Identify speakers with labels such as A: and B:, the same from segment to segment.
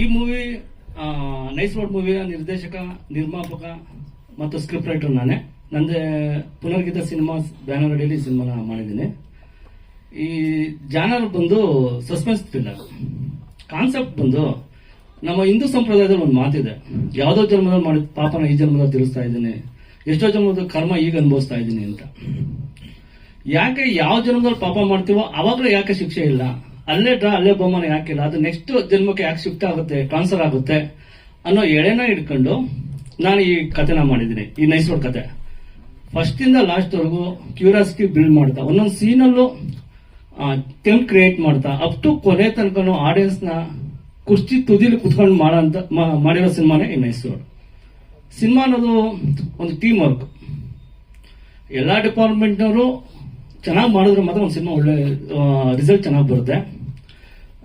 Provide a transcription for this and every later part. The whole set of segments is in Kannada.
A: ಈ ಮೂವಿ ನೈಸ್ ರೋಡ್ ಮೂವಿಯ ನಿರ್ದೇಶಕ, ನಿರ್ಮಾಪಕ ಮತ್ತು ಸ್ಕ್ರಿಪ್ಟ್ ರೈಟರ್ ನಾನೇ. ನಂದೇ ಪುನರ್ಗೀತ ಸಿನಿಮಾ ಬ್ಯಾನರ್ ಅಡಿಯಲ್ಲಿ ಸಿನಿಮಾ ಸಿನಿಮಾನ ಮಾಡಿದ್ದೀನಿ. ಈ ಜಾನರ್ ಬಂದು ಸಸ್ಪೆನ್ಸ್ ಥ್ರಿಲ್ಲರ್ ಕಾನ್ಸೆಪ್ಟ್ ಬಂದು ನಮ್ಮ ಹಿಂದೂ ಸಂಪ್ರದಾಯದಲ್ಲಿ ಒಂದು ಮಾತಿದೆ. ಯಾವುದೋ ಜನ್ಮದಲ್ಲಿ ಮಾಡಿದ ಪಾಪನ ಈ ಜನ್ಮದಲ್ಲಿ ತಿಳಿಸ್ತಾ ಇದ್ದೀನಿ. ಎಷ್ಟೋ ಜನ್ಮದ ಕರ್ಮ ಈಗ ಅನುಭವಿಸ್ತಾ ಇದ್ದೀನಿ ಅಂತ. ಯಾಕೆ ಯಾವ ಜನ್ಮದಲ್ಲಿ ಪಾಪ ಮಾಡ್ತೀವೋ ಅವಾಗಲೂ ಯಾಕೆ ಶಿಕ್ಷೆ ಇಲ್ಲ? ಅಲ್ಲೇ ಡ್ರಾ ಅಲ್ಲೇ ಬಹುಮಾನ ಯಾಕಿಲ್ಲ ಅದು ನೆಕ್ಸ್ಟ್ ಜನ್ಮಕ್ಕೆ ಯಾಕೆ ಶಿಫ್ಟ್ ಆಗುತ್ತೆ ಟ್ರಾನ್ಸ್ಫರ್ ಆಗುತ್ತೆ ಅನ್ನೋ ಎಳೆನ ಇಟ್ಕೊಂಡು ನಾನು ಈ ಕಥೆನ ಮಾಡಿದ್ದೀನಿ, ಈ ನೈಸ್ ರೋಡ್ ಕತೆ ಫಸ್ಟ್ ಇಂದ ಲಾಸ್ಟ್ ವರೆಗೂ ಕ್ಯೂರಿಯಾಸಿಟಿ ಬಿಲ್ಡ್ ಮಾಡ್ತಾ, ಒಂದೊಂದು ಸೀನಲ್ಲೂ ಟೆಂಪ್ ಕ್ರಿಯೇಟ್ ಮಾಡ್ತಾ ಅಪ್ ಟು ಕೊನೆ ತನಕನು ಆಡಿಯನ್ಸ್ನ ಕುರ್ಚಿ ತುದಿಲಿ ಕುತ್ಕೊಂಡು ಮಾಡಂತ ಮಾಡಿರೋ ಸಿನಿಮಾನೇ ಈ ನೈಸ್ ರೋಡ್ ಸಿನಿಮಾ ಅನ್ನೋದು ಒಂದು ಟೀಮ್ ವರ್ಕ್ ಎಲ್ಲ ಡಿಪಾರ್ಟ್ಮೆಂಟ್ನವರು ಚೆನ್ನಾಗಿ ಮಾಡಿದ್ರೆ ಮಾತ್ರ ಒಂದು ಸಿನಿಮಾ ಒಳ್ಳೆ ರಿಸಲ್ಟ್ ಚೆನ್ನಾಗಿ ಬರುತ್ತೆ.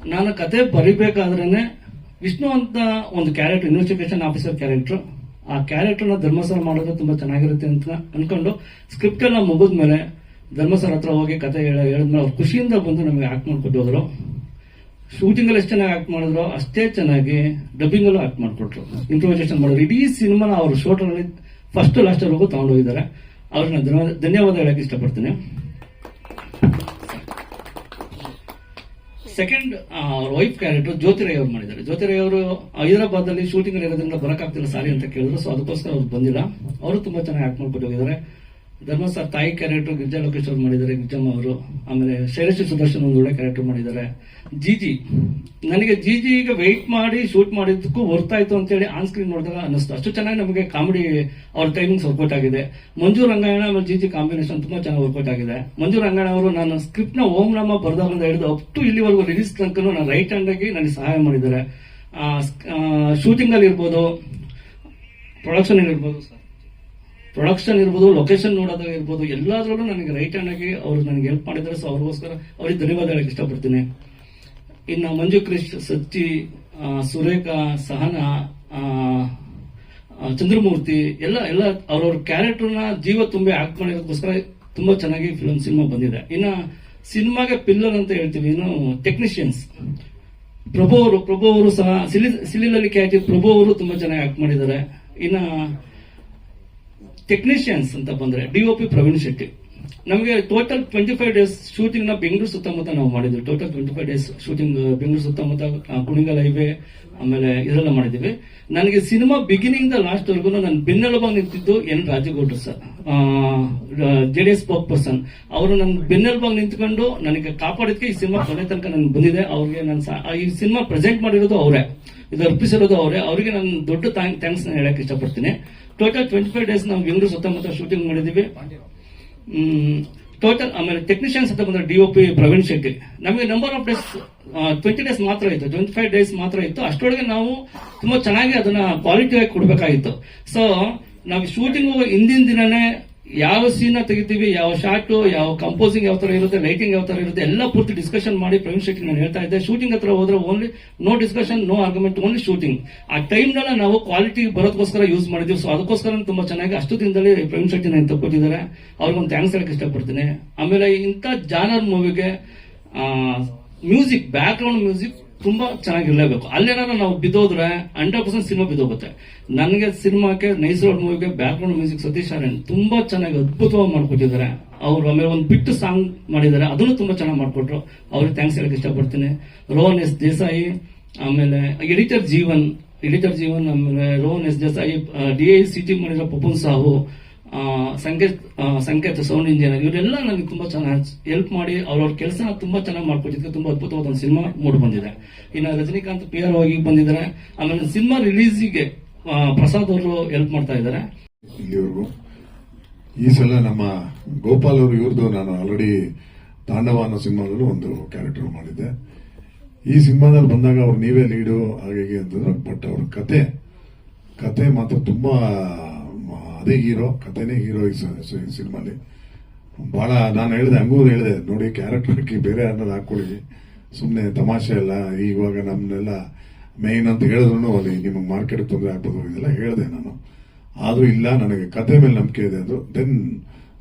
A: ನಾನು ಕತೆ ಬರಿಬೇಕಾದ್ರೇನೆ ವಿಷ್ಣು ಅಂತ ಒಂದು ಕ್ಯಾರೆಕ್ಟರ್ ಇನ್ವೆಸ್ಟಿಗೇಷನ್ ಆಫೀಸರ್ ಕ್ಯಾರೆಕ್ಟರ್ ಆ ಕ್ಯಾರೆಕ್ಟರ್ನ ಧರ್ಮಸ್ಥಳ ಮಾಡೋದು ತುಂಬಾ ಚೆನ್ನಾಗಿರುತ್ತೆ ಅಂತ ಅನ್ಕೊಂಡು ಸ್ಕ್ರಿಪ್ಟ್ ಎಲ್ಲ ಮುಗಿದ್ಮೇಲೆ ಧರ್ಮಸ್ಥಳ ಹತ್ರ ಹೋಗಿ ಕತೆ ಹೇಳ- ಹೇಳಿದ್ಮೇಲೆ ಅವ್ರು ಖುಷಿಯಿಂದ ಬಂದು ನಮಗೆ ಆಕ್ಟ್ ಮಾಡ್ಕೊಟ್ಟು ಹೋದ್ರು. ಶೂಟಿಂಗ್ ಅಲ್ಲಿ ಎಷ್ಟು ಚೆನ್ನಾಗಿ ಆಕ್ಟ್ ಮಾಡಿದ್ರು, ಅಷ್ಟೇ ಚೆನ್ನಾಗಿ ಡಬ್ಬಿಂಗ್ ಅಲ್ಲೂ ಆಕ್ಟ್ ಮಾಡಿಕೊಟ್ರು. ಇಂಪ್ರೂವೈಸೇಷನ್ ಮಾಡಿದ್ರು ಇಡೀ ಸಿನಿಮಾನ ಅವರು ಶೋಟಲ್ಲಿ ಫಸ್ಟ್ ಲಾಸ್ಟ್ ವರೆಗೂ ತಗೊಂಡೋಗಿದ್ದಾರೆ ಅವ್ರನ್ನ ಧನ್ಯವಾದ ಧನ್ಯವಾದ ಹೇಳಕ್ ಇಷ್ಟಪಡ್ತೀನಿ. ಸೆಕೆಂಡ್ ಅವ್ರ ವೈಫ್ ಕ್ಯಾರೆಕ್ಟರ್ ಜ್ಯೋತಿರಾಯ್ ಅವ್ರು ಮಾಡಿದ್ದಾರೆ. ಜ್ಯೋತಿರೈ ಅವರು ಹೈದರಾಬಾದ್ ಅಲ್ಲಿ ಶೂಟಿಂಗ್ ಇರೋದ್ರಿಂದ ಬರಕಾಗ್ತಿಲ್ಲ ಸಾರಿ ಅಂತ ಕೇಳಿದ್ರು. ಸೊ ಅದಕ್ಕೋಸ್ಕರ ಅವ್ರು ಬಂದಿಲ್ಲ. ಅವರು ತುಂಬಾ ಚೆನ್ನಾಗಿ ಆಕ್ಟ್ ಮಾಡ್ಕೊಂಡು ಹೋಗಿದ್ದಾರೆ ಧರ್ಮಸ್ಥಳ ತಾಯಿ ಕ್ಯಾರೆಕ್ಟರ್ ಗಿರಿಜಾ ಲೋಕೇಶ್ ಅವರು ಮಾಡಿದ್ದಾರೆ ಗಿಜಮ್ಮ ಅವರು. ಆಮೇಲೆ ಶೈಲಶ್ರೀ ಸುದರ್ಶನ್ ಒಂದು ಒಳ್ಳೆ ಕ್ಯಾರೆಕ್ಟರ್ ಮಾಡಿದ್ದಾರೆ. ಜಿಜಿ, ನನಗೆ ಜಿಜಿ ಈಗ ವೆಯ್ಟ್ ಮಾಡಿ ಶೂಟ್ ಮಾಡಿದ್ದಕ್ಕೂ ಅಂತ ಅಂತೇಳಿ ಆನ್ ಸ್ಕ್ರೀನ್ ನೋಡಿದಾಗ ಅನ್ನಿಸ್ತು. ಅಷ್ಟು ಚೆನ್ನಾಗಿ ನಮಗೆ ಕಾಮಿಡಿ ಅವ್ರ ಟೈಮಿಂಗ್ಸ್ ವರ್ಕೌಟ್ ಆಗಿದೆ. ಮಂಜು ರಂಗಾಯಣ ಆಮೇಲೆ ಜಿಜಿ ಕಾಂಬಿನೇಷನ್ ತುಂಬಾ ಚೆನ್ನಾಗಿ ವರ್ಕೌಟ್ ಆಗಿದೆ. ಮಂಜು ರಂಗಾಯಣ ಅವರು ನಾನು ಸ್ಕ್ರಿಪ್ಟ್ನ ಓಂ ನಾಮ ಬರ್ದಾಗಿಂದ ಹಿಡಿದು ಅಪ್ ಟು ಇಲ್ಲಿವರೆಗೂ ರಿಲೀಸ್ ತನಕ ನಾನು ರೈಟ್ ಹ್ಯಾಂಡ್ ಆಗಿ ನನಗೆ ಸಹಾಯ ಮಾಡಿದ್ದಾರೆ. ಶೂಟಿಂಗ್ ಅಲ್ಲಿ ಇರ್ಬೋದು ಪ್ರೊಡಕ್ಷನ್ ಇರ್ಬೋದು ಪ್ರೊಡಕ್ಷನ್ ಇರ್ಬೋದು, ಲೊಕೇಶನ್ ನೋಡೋದು ಇರ್ಬೋದು, ಎಲ್ಲಾದ್ರಲ್ಲೂ ನನಗೆ ರೈಟ್ ಹ್ಯಾಂಡ್ ಆಗಿ ಅವರು ನನಗೆ ಹೆಲ್ಪ್ ಮಾಡಿದ್ದಾರೆ. ಸೊ ಅವ್ರಿಗೋಸ್ಕರ ಅವ್ರಿಗೆ ಧನ್ಯವಾದ ಹೇಳಕ್ ಇಷ್ಟಪಡ್ತೀನಿ. ಇನ್ನು ಮಂಜು ಕೃಷ್ಣ ಸಚ್ಚಿ ಸುರೇಖ, ಸಹನ ಚಂದ್ರಮೂರ್ತಿ, ಎಲ್ಲ ಎಲ್ಲ ಅವ್ರವ್ರ ಕ್ಯಾರೆಕ್ಟರ್ನ ಜೀವ ತುಂಬಿ ಆಕ್ಟ್ ತುಂಬಾ ಚೆನ್ನಾಗಿ ಫಿಲಮ್ ಸಿನಿಮಾ ಬಂದಿದೆ. ಇನ್ನು ಸಿನಿಮಾಗೆ ಪಿಲ್ಲರ್ ಅಂತ ಹೇಳ್ತೀವಿ ಇನ್ನು ಟೆಕ್ನಿಷಿಯನ್ಸ್ ಪ್ರಭು ಅವರು ಪ್ರಭು ಅವರು ಸಹ, ಸಿಲಿ, ಸಿಲಿಲಲ್ಲಿ ಕ್ಯಾಚಿ ಪ್ರಭು ಅವರು ತುಂಬಾ ಚೆನ್ನಾಗಿ ಆಕ್ಟ್ ಮಾಡಿದ್ದಾರೆ. ಇನ್ನ ಟೆಕ್ನಿಷಿಯನ್ಸ್ ಅಂತ ಬಂದ್ರೆ D O P Praveen Shetty ನಮಗೆ ಟೋಟಲ್ ಟ್ವೆಂಟಿ ಫೈವ್ ಡೇಸ್ ಶೂಟಿಂಗ್ನ ಬೆಂಗಳೂರು ಸುತ್ತಮುತ್ತ ನಾವು ಮಾಡಿದ್ವಿ. Total twenty five days shooting Bengaluru ಸುತ್ತಮುತ್ತ ಕುಣಿಗಲ್ ಹೈವೇ ಆಮೇಲೆ ಇದೆಲ್ಲ ಮಾಡಿದ್ವಿ. ನನಗೆ ಸಿನಿಮಾ ಬಿಗಿನಿಂಗ್ ದ ಲಾಸ್ಟ್ ವರೆಗೂ ನಾನು ಬೆನ್ನೆಲುಬಾಗಿ ನಿಂತಿದ್ದು N ರಾಜಗೌಡ್ರು sir. J D S spokesperson ಅವರು ನನ್ನ ಬೆನ್ನೆಲುಬಾಗಿ ನಿಂತ್ಕೊಂಡು ನನಗೆ ಕಾಪಾಡಿದ್ಕೆ ಈ ಸಿನಿಮಾ ಕೊನೆ ತನಕ ನನ್ಗೆ ಬಂದಿದೆ. ಅವ್ರಿಗೆ ನಾನು ಸಾ- ಈ ಸಿನಿಮಾ ಪ್ರೆಸೆಂಟ್ ಮಾಡಿರೋದು ಅವರೇ. ಇದು ಅರ್ಪಿಸಿರೋದು ಅವರೇ. ಅವರಿಗೆ ನಾನು ದೊಡ್ಡ ಥ್ಯಾಂಕ್ಸ್ ಹೇಳಕ್ ಇಷ್ಟಪಡ್ತೀನಿ. ಟೋಟಲ್ ಟ್ವೆಂಟಿ ಫೈವ್ ಡೇಸ್ ನಾವು ಬೆಂಗಳೂರು ಸುತ್ತಮುತ್ತ ಶೂಟಿಂಗ್ ಮಾಡಿದೀವಿ ಟೋಟಲ್ ಆಮೇಲೆ ಟೆಕ್ನಿಷಿಯನ್ಸ್ ಅಂತ ಬಂದ್ರೆ D O P Praveen Shetty ನಮಗೆ number of days twenty days ಮಾತ್ರ ಇತ್ತು. ಟ್ವೆಂಟಿ ಫೈವ್ ಡೇಸ್ ಮಾತ್ರ ಇತ್ತು. ಅಷ್ಟೊಳಗೆ ನಾವು ತುಂಬಾ ಚೆನ್ನಾಗಿ ಅದನ್ನ ಕ್ವಾಲಿಟಿ ಆಗಿ ಕೊಡಬೇಕಾಗಿತ್ತು. ಸೊ ನಾವು ಶೂಟಿಂಗ್ ಹಿಂದಿನ ದಿನನೇ ಯಾವ ಸೀನ್ ತೆಗಿತೀವಿ, ಯಾವ ಶಾಟ್ ಯಾವ ಕಂಪೋಸಿಂಗ್ ಯಾವ ತರ ಇರುತ್ತೆ ಲೈಟಿಂಗ್ ಯಾವ ತರ ಇರುತ್ತೆ, ಎಲ್ಲ ಪೂರ್ತಿ ಡಿಸ್ಕಷನ್ ಮಾಡಿ ಪ್ರವೀಣ್ ಶೆಟ್ಟಿ ನಾನು ಹೇಳ್ತಾ ಇದ್ದೆ. ಶೂಟಿಂಗ್ ಹತ್ರ ಹೋದ್ರೆ only no discussion no argument only shooting ಆ ಟೈಮ್ ನೆಲ್ಲ ನಾವು ಕ್ವಾಲಿಟಿ ಬರೋದಕ್ಕೋಸ್ಕರ ಯೂಸ್ ಮಾಡಿದ್ವಿ ಸೊ ಅದಕ್ಕೋಸ್ಕರ ತುಂಬಾ ಚೆನ್ನಾಗಿ ಅಷ್ಟು ದಿನದಲ್ಲಿ ಪ್ರವೀಣ್ ಶೆಟ್ಟಿ ನಾನು ತಗೊಟ್ಟಿದ್ದಾರೆ ಅವ್ರಿಗೊಂದು ಥ್ಯಾಂಕ್ಸ್ ಹೇಳಕ್ ಇಷ್ಟಪಡ್ತೀನಿ. ಆಮೇಲೆ ಇಂಥ ಜಾನರ್ ಮೂವಿಗೆ ಮ್ಯೂಸಿಕ್ ಬ್ಯಾಕ್ ಗ್ರೌಂಡ್ ಮ್ಯೂಸಿಕ್ ತುಂಬಾ ಚೆನ್ನಾಗಿರ್ಲೇಬೇಕು ಅಲ್ಲೇನಾದ್ರು ನಾವು ಬಿದ್ದೋದ್ರೆ ಹಂಡ್ರೆಡ್ ಪರ್ಸೆಂಟ್ ಸಿನಿಮಾ ಬಿದ್ದೋಗುತ್ತೆ. ನನಗೆ ಸಿನಿಮಾಕ್ಕೆ ನೈಸ್ ಮೂವಿಗೆ background music Satish Aryan ತುಂಬಾ ಚೆನ್ನಾಗಿ ಅದ್ಭುತವಾಗಿ ಮಾಡ್ಕೊಟ್ಟಿದ್ದಾರೆ. ಅವ್ರು ಆಮೇಲೆ ಒಂದು ಬಿಟ್ಟು ಸಾಂಗ್ ಮಾಡಿದ್ದಾರೆ. ಅದನ್ನು ತುಂಬಾ ಚೆನ್ನಾಗಿ ಮಾಡಿಕೊಟ್ರು. ಅವ್ರಿಗೆ ಥ್ಯಾಂಕ್ಸ್ ಹೇಳಕ್ ಇಷ್ಟಪಡ್ತೀನಿ. ರೋಹನ್ ಎಸ್ ದೇಸಾಯಿ, ಆಮೇಲೆ ಎಡಿಟರ್ ಜೀವನ್ ಎಡಿಟರ್ ಜೀವನ್, ಆಮೇಲೆ Rohan S Desai D I C T ಮಾಡಿರೋ ಪಪನ್ ಸಾಹು ಸಂಕೇತ್ ಸಂಕೇತ ಸೌಂಡ್ ಇಂಜಿನಿಯರ್ ಇವರೆಲ್ಲ ನನಗೆ ತುಂಬಾ ಚೆನ್ನಾಗಿ ಹೆಲ್ಪ್ ಮಾಡಿ ಅವ್ರವ್ರ ಕೆಲಸ ತುಂಬಾ ಚೆನ್ನಾಗಿ ಮಾಡ್ಕೊಟ್ಟಿದ್ದಕ್ಕೆ ತುಂಬಾ ಅದ್ಭುತವಾದ ಒಂದು ಸಿನಿಮಾ ಮೂಡ್ ಬಂದಿದೆ. ಇನ್ನು ರಜನಿಕಾಂತ್ ಪಿ ಆರ್ ಹೋಗಿ ಬಂದಿದ್ದಾರೆ. ಆಮೇಲೆ ಸಿನಿಮಾ ರಿಲೀಸಿಗೆ ಪ್ರಸಾದ್ ಅವರು ಹೆಲ್ಪ್ ಮಾಡ್ತಾ ಇದ್ದಾರೆ.
B: ಈ ಸಲ ನಮ್ಮ ಗೋಪಾಲ್ ಅವರು ಇವ್ರದ್ದು ನಾನು ಆಲ್ರೆಡಿ ತಾಂಡವ ಅನ್ನೋ ಸಿನಿಮಾದಲ್ಲೂ ಒಂದು ಕ್ಯಾರೆಕ್ಟರ್ ಮಾಡಿದ್ದೆ. ಈ ಸಿನಿಮಾದಲ್ಲಿ ಬಂದಾಗ ಅವ್ರು ನೀವೇ ಲೀಡು ಹಾಗೆ ಅಂತಂದ್ರೆ ಬಟ್ ಅವ್ರ ಕತೆ ಕತೆ ಮಾತ್ರ ತುಂಬಾ ಅದೇ ಹೀರೋ, ಕತೆನೇ ಹೀರೋ ಈ ಸಿನಿಮಾಲಿ. ಬಹಳ ನಾನು ಹೇಳಿದೆ, ಹಂಗೂ ಹೇಳಿದೆ, ನೋಡಿ ಕ್ಯಾರೆಕ್ಟರ್ ಹಾಕಿ ಬೇರೆ ಅನ್ನೋದು ಹಾಕೊಳ್ಳಿ ಸುಮ್ಮನೆ ತಮಾಷೆ ಅಲ್ಲ ಇವಾಗ ನಮ್ಮನ್ನೆಲ್ಲ ಮೇಯ್ನ್ ಅಂತ ಹೇಳಿದ್ರು ಅಲ್ಲಿ ನಿಮಗೆ ಮಾರ್ಕೆಟ್ ತೊಂದರೆ ಆಗ್ಬೋದು, ಇದೆಲ್ಲ ಹೇಳಿದೆ ನಾನು. ಆದರೂ ಇಲ್ಲ, ನನಗೆ ಕತೆ ಮೇಲೆ ನಂಬಿಕೆ ಇದೆ ಅದು ದೆನ್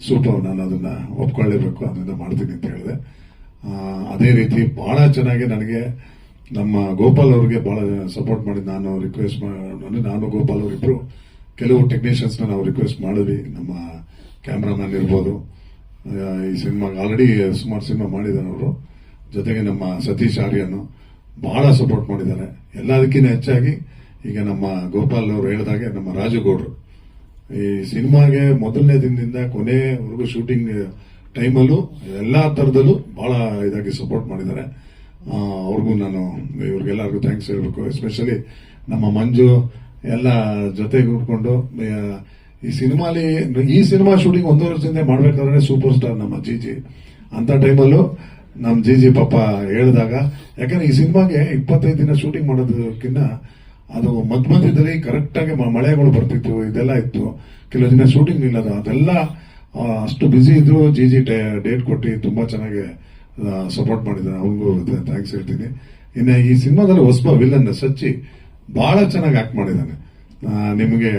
B: ಸೂಪರ್ ನಾನು ಅದನ್ನ ಒಪ್ಕೊಳ್ಳೇಬೇಕು ಅದನ್ನ ಮಾಡ್ತೀನಿ ಅಂತ ಹೇಳಿದೆ. ಅದೇ ರೀತಿ ಬಹಳ ಚೆನ್ನಾಗಿ ನನಗೆ ನಮ್ಮ ಗೋಪಾಲ್ ಅವ್ರಿಗೆ ಬಹಳ ಸಪೋರ್ಟ್ ಮಾಡಿ ನಾನು ರಿಕ್ವೆಸ್ಟ್ ಮಾಡಿ ನಾನು ಗೋಪಾಲ್ ಅವರಿಬ್ರು ಕೆಲವು ಟೆಕ್ನಿಷಿಯನ್ಸ್ ನಾವು ರಿಕ್ವೆಸ್ಟ್ ಮಾಡಿದ್ವಿ. ನಮ್ಮ ಕ್ಯಾಮ್ರಾಮನ್ ಇರ್ಬೋದು. ಈ ಸಿನಿಮಾ ಆಲ್ರೆಡಿ ಸುಮಾರು ಸಿನಿಮಾ ಮಾಡಿದ್ದಾರೆ ಅವರು. ಜೊತೆಗೆ ನಮ್ಮ ಸತೀಶ್ ಆರ್ಯನು ಬಹಳ ಸಪೋರ್ಟ್ ಮಾಡಿದ್ದಾರೆ. ಎಲ್ಲದಕ್ಕಿಂತ ಹೆಚ್ಚಾಗಿ ಈಗ ನಮ್ಮ ಗೋಪಾಲ್ ಅವರು ಹೇಳಿದಾಗೆ ನಮ್ಮ ರಾಜುಗೌಡರು. ಈ ಸಿನಿಮಾಗೆ ಮೊದಲನೇ ದಿನದಿಂದ ಕೊನೆವರೆಗೂ ಶೂಟಿಂಗ್ ಟೈಮಲ್ಲೂ ಎಲ್ಲ ಥರದಲ್ಲೂ ಬಹಳ ಇದಾಗಿ ಸಪೋರ್ಟ್ ಮಾಡಿದ್ದಾರೆ. ಅವ್ರಿಗೂ ನಾನು ಇವ್ರಿಗೆಲ್ಲರಿಗೂ ಥ್ಯಾಂಕ್ಸ್ ಹೇಳಬೇಕು. ಎಸ್ಪೆಷಲಿ ನಮ್ಮ ಮಂಜು ಎಲ್ಲ ಜೊತೆಗೆ ಕೂತ್ಕೊಂಡು ಈ ಸಿನಿಮಾಲಿ, ಈ ಸಿನಿಮಾ ಶೂಟಿಂಗ್ ಒಂದು ವರ್ಷದಿಂದ ಮಾಡ್ಬೇಕಾದ್ರೆ ಸೂಪರ್ ಸ್ಟಾರ್ ನಮ್ಮ ಜಿ ಅಂತ ಟೈಮಲ್ಲೂ ನಮ್ಮ ಜಿ ಜಿ ಪಾಪ ಹೇಳಿದಾಗ, ಯಾಕಂದ್ರೆ ಈ ಸಿನಿಮಾಗೆ ಇಪ್ಪತ್ತೈದು ದಿನ ಶೂಟಿಂಗ್ ಮಾಡೋದಕ್ಕಿಂತ ಅದು ಮಧ್ಯ ಮಧ್ಯದಲ್ಲಿ ಕರೆಕ್ಟ್ ಆಗಿ ಮ- ಮಳೆಗಳು ಬರ್ತಿತ್ತು, ಇದೆಲ್ಲ ಇತ್ತು. ಕೆಲವು ದಿನ ಶೂಟಿಂಗ್ ಇಲ್ಲ ಅದೆಲ್ಲ ಅಷ್ಟು ಬ್ಯುಸಿ ಇದ್ರು ಜಿ ಜಿ ಡೇಟ್ ಕೊಟ್ಟು ತುಂಬಾ ಚೆನ್ನಾಗಿ ಸಪೋರ್ಟ್ ಮಾಡಿದ್ದಾರೆ. ಅವ್ರಿಗೂ ಥ್ಯಾಂಕ್ಸ್ ಹೇಳ್ತೀನಿ. ಇನ್ನು ಈ ಸಿನಿಮಾದಲ್ಲಿ ಹೊಸಬ ವಿಲನ್ ಸಚ್ಚಿ ಬಹಳ ಚೆನ್ನಾಗಿ ಆಕ್ಟ್ ಮಾಡಿದ್ದಾನೆ. ನಿಮಗೆ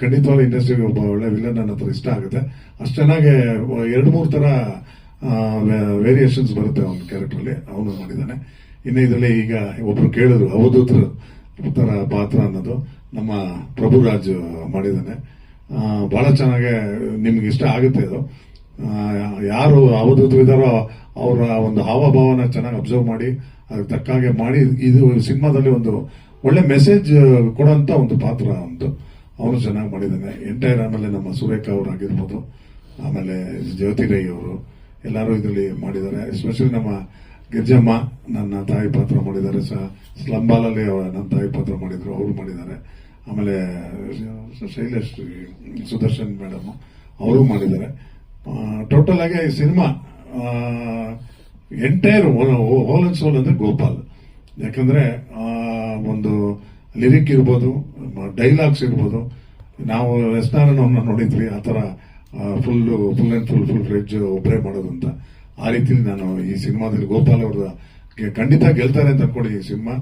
B: ಖಂಡಿತವಾಗ್ಲೂ ಇಂಡಸ್ಟ್ರಿಗೆ ಒಬ್ಬ ಒಳ್ಳೆ ವಿಲನ್ ನನ್ನ ಹತ್ರ ಇಷ್ಟ ಆಗುತ್ತೆ. ಅಷ್ಟು ಚೆನ್ನಾಗಿ ಎರಡು ಮೂರು ತರ ವೇರಿಯೇಷನ್ಸ್ ಬರುತ್ತೆ ಅವನ ಕ್ಯಾರೆಕ್ಟ್ರಲ್ಲಿ ಅವನು ಮಾಡಿದ್ದಾನೆ. ಇನ್ನು ಇದರಲ್ಲಿ ಈಗ ಒಬ್ರು ಕೇಳಿದ್ರು, ಅವಧೂತ್ರ ತರ ಪಾತ್ರ ಅನ್ನೋದು. ನಮ್ಮ ಪ್ರಭುರಾಜ್ ಮಾಡಿದ್ದಾನೆ. ಬಹಳ ಚೆನ್ನಾಗಿ ನಿಮ್ಗೆ ಇಷ್ಟ ಆಗುತ್ತೆ ಇದು ಯಾರು ಅವಧೂತ್ರ ಅವರ ಒಂದು ಹಾವಭಾವನ ಚೆನ್ನಾಗಿ ಅಬ್ಸರ್ವ್ ಮಾಡಿ, ಅದಕ್ಕೆ ತಕ್ಕಾಗೆ ಮಾಡಿ. ಇದು ಸಿನಿಮಾದಲ್ಲಿ ಒಂದು ಒಳ್ಳೆ ಮೆಸೇಜ್ ಕೊಡೋಂತ ಒಂದು ಪಾತ್ರ ಅಂತ ಅವನು ಚೆನ್ನಾಗಿ ಮಾಡಿದ್ದಾನೆ. ಎಂಟೈರ್ ಆಮೇಲೆ ನಮ್ಮ ಸುರೇಖ ಅವರಾಗಿರ್ಬೋದು, ಆಮೇಲೆ ಜ್ಯೋತಿ ರೈ ಅವರು, ಎಲ್ಲರೂ ಇದರಲ್ಲಿ ಮಾಡಿದ್ದಾರೆ. ಎಸ್ಪೆಷಲಿ ನಮ್ಮ ಗಿರ್ಜಮ್ಮ ನನ್ನ ತಾಯಿ ಪಾತ್ರ ಮಾಡಿದ್ದಾರೆ. ಸ್ಲಂಬಾಲಲ್ಲಿ ಅವ್ರ ನನ್ನ ತಾಯಿ ಪಾತ್ರ ಮಾಡಿದ್ರು, ಅವರು ಮಾಡಿದ್ದಾರೆ. ಆಮೇಲೆ ಶೈಲೇಶ್, ಸುದರ್ಶನ್ ಮೇಡಮ್ ಅವರು ಮಾಡಿದ್ದಾರೆ. ಟೋಟಲ್ ಆಗಿ cinema entire whole and soul ಅಂದ್ರೆ ಗೋಪಾಲ್. ಯಾಕಂದ್ರೆ ಆ, ಒಂದು ಲಿರಿಕ್ ಇರ್ಬೋದು ಡೈಲಾಗ್ಸ್ ಇರ್ಬೋದು ನಾವು ಎಸ್ನಾರನ್ನ ನೋಡಿದ್ವಿ ಆ ತರ full full and full full ಫ್ರೆಜ್ ಒಬ್ಬರೇ ಮಾಡೋದು ಅಂತ ಆ ರೀತಿಲಿ ನಾನು ಈ ಸಿನಿಮಾದಲ್ಲಿ ಗೋಪಾಲ್ ಅವ್ರದ ಖಂಡಿತ ಗೆಲ್ತಾರೆ ಅಂತ ಅನ್ಕೊಳ್ಳಿ ಈ ಸಿನಿಮಾ.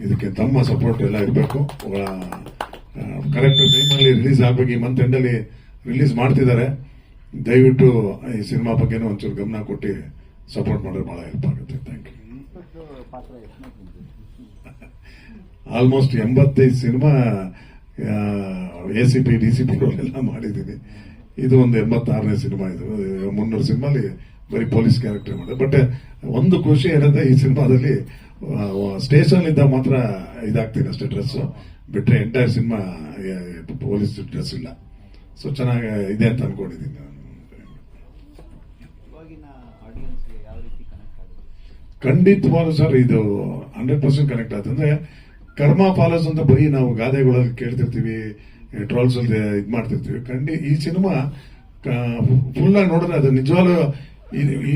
B: ಇದಕ್ಕೆ ತಮ್ಮ ಸಪೋರ್ಟ್ ಎಲ್ಲ ಇರಬೇಕು. ಕರೆಕ್ಟ್ ಟೈಮಲ್ಲಿ ರಿಲೀಸ್ ಆಗಬೇಕು. ಈ ಮಂತ್ ಎಂಡಲ್ಲಿ ರಿಲೀಸ್ ಮಾಡ್ತಿದ್ದಾರೆ. ದಯವಿಟ್ಟು ಈ ಸಿನಿಮಾ ಬಗ್ಗೆನೂ ಒಂಚೂರು ಗಮನ ಕೊಟ್ಟು ಸಪೋರ್ಟ್ ಮಾಡಿದ್ರೆ ಬಹಳ ಹೆಲ್ಪ್ ಆಗುತ್ತೆ. ಆಲ್ಮೋಸ್ಟ್ ಎಂಬತ್ತೈದು cinema A C P D C P ಮಾಡಿದ್ದೀನಿ ಇದು ಒಂದು ಎಂಬತ್ತಾರನೇ ಸಿನಿಮಾ ಇದು. ಮುನ್ನೂರು ಸಿನಿಮಾಲಿ ಬರೀ ಪೊಲೀಸ್ ಕ್ಯಾರೆಕ್ಟರ್ ಮಾಡಿದೆ ಬಟ್ ಒಂದು ಖುಷಿ ಏನಂದ್ರೆ ಈ ಸಿನಿಮಾದಲ್ಲಿ ಸ್ಟೇಷನ್ ಇದ್ದ ಮಾತ್ರ ಇದಾಗ್ತೀನಿ ಅಷ್ಟೇ ಡ್ರೆಸ್ ಬಿಟ್ರೆ ಎಂಟೈರ್ ಸಿನಿಮಾ ಪೊಲೀಸ್ ಡ್ರೆಸ್ ಇಲ್ಲ. ಸೊ ಚೆನ್ನಾಗಿ ಇದೆ ಅಂತ ಅನ್ಕೊಂಡಿದ್ದೀನಿ ನಾನು
C: ಇವಾಗಿನ ಆಡಿಯನ್ಸ್ಗೆ ಯಾವ ರೀತಿ ಕನೆಕ್ಟ್ ಆಗುತ್ತೆ
B: ಖಂಡಿತವಾದ ಸರ್, ಇದು ಹಂಡ್ರೆಡ್ ಪರ್ಸೆಂಟ್ ಕನೆಕ್ಟ್ ಆಯ್ತು. ಅಂದ್ರೆ ಕರ್ಮ ಪಾಲಸ್ ಅಂತ ಬರೀ ನಾವು ಗಾದೆಗಳಲ್ಲಿ ಕೇಳ್ತಿರ್ತೀವಿ ಟ್ರೋಲ್ಸ್ ಅಲ್ಲಿ ಇದ್ ಮಾಡ್ತಿರ್ತೀವಿ. ಖಂಡಿ, ಈ ಸಿನಿಮಾ ಫುಲ್ ಆಗಿ ನೋಡಿದ್ರೆ ಅದು ಈ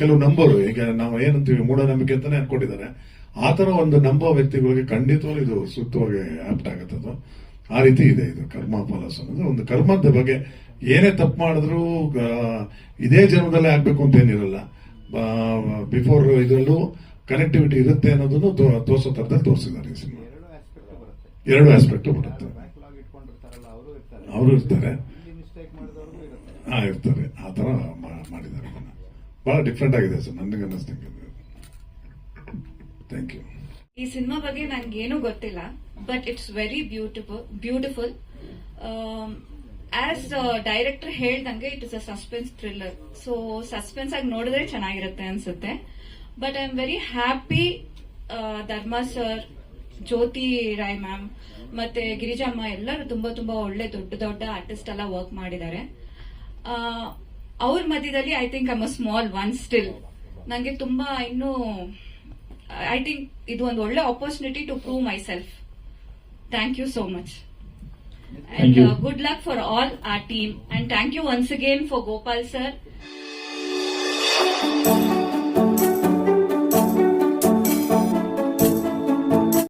B: ಕೆಲವು ನಂಬರು, ಈಗ ನಾವು ಏನಂತೀವಿ, ಮೂಢನಂಬಿಕೆ ಅಂತಾನೆ ಅನ್ಕೊಂಡಿದ್ದಾರೆ ಆ ಥರ ಒಂದು ನಂಬೋ ವ್ಯಕ್ತಿಗಳಿಗೆ ಖಂಡಿತವಾಗ್ಲೂ ಇದು ಸೂಕ್ತವಾಗಿ ಆಪ್ಟ್ ಆಗುತ್ತೆ ಅದು. ಆ ರೀತಿ ಇದೆ ಇದು, ಕರ್ಮ ಪಾಲಸ್ ಅನ್ನೋದು. ಒಂದು ಕರ್ಮದ ಬಗ್ಗೆ ಏನೇ ತಪ್ಪು ಮಾಡಿದ್ರು ಇದೇ ಜನ್ಮದಲ್ಲೇ ಆಗ್ಬೇಕು ಅಂತ ಏನಿರಲ್ಲ. ಬಿಫೋರ್ ಇದರಲ್ಲೂ ಕನೆಕ್ಟಿವಿಟಿ ಇರುತ್ತೆ ಅನ್ನೋದನ್ನು ತೋರಿಸೋ ಥರದಲ್ಲಿ ತರದಲ್ಲಿ ತೋರಿಸಿದ್ದಾರೆ ಈ ಸಿನಿಮಾ.
C: ಎರಡು ಆಸ್ಪೆಕ್ಟ್ ಬರುತ್ತೆ.
B: ಎರಡು ಆಸ್ಪೆಕ್ಟ್ ಬರುತ್ತೆ.
C: ಬ್ಯಾಕ್ಲಾಗ್ ಇಟ್ಕೊಂಡಿರ್ತಾರಲ್ಲ ಅವರು ಇರ್ತಾರೆ.
B: ಅವರು ಇರ್ತಾರೆ.
C: ಮಿಸ್ಟೇಕ್ ಮಾಡಿದವ್ರಿಗೂ
B: ಹಾ ಇರ್ತಾರೆ. ಆ ಥರ ಮಾಡಿದ್ದಾರೆ. ಬಹಳ ಡಿಫ್ರೆಂಟ್ ಆಗಿದೆ ಸರ್ ನನಗೆ ಅನ್ನಿಸ್ತಂಗೆ ಥ್ಯಾಂಕ್ ಯು
D: ಈ ಸಿನಿಮಾ ಬಗ್ಗೆ ನನಗೇನು ಗೊತ್ತಿಲ್ಲ but it's very beautiful beautiful as director ಹೇಳ್ದಂಗೆ it is a suspense thriller so suspense ಆಗಿ ನೋಡಿದ್ರೆ ಚೆನ್ನಾಗಿರುತ್ತೆ ಅನ್ಸುತ್ತೆ. But I am very happy Dharma sir Jyoti Rai ma'am ಮತ್ತೆ ಗಿರಿಜಮ್ಮ ಎಲ್ಲರೂ ತುಂಬಾ ತುಂಬಾ ಒಳ್ಳೆ ದೊಡ್ಡ ದೊಡ್ಡ ಆರ್ಟಿಸ್ಟ್ ಎಲ್ಲ ವರ್ಕ್ ಮಾಡಿದ್ದಾರೆ. ಅವ್ರ ಮಧ್ಯದಲ್ಲಿ I think I'm a small one still ನನಗೆ ತುಂಬಾ ಇನ್ನೂ ಐ ಥಿಂಕ್ ಇದು ಒಂದು ಒಳ್ಳೆ opportunity to prove myself thank you so much And
A: uh,
D: good luck for all our team. And thank you once again for Gopal sir.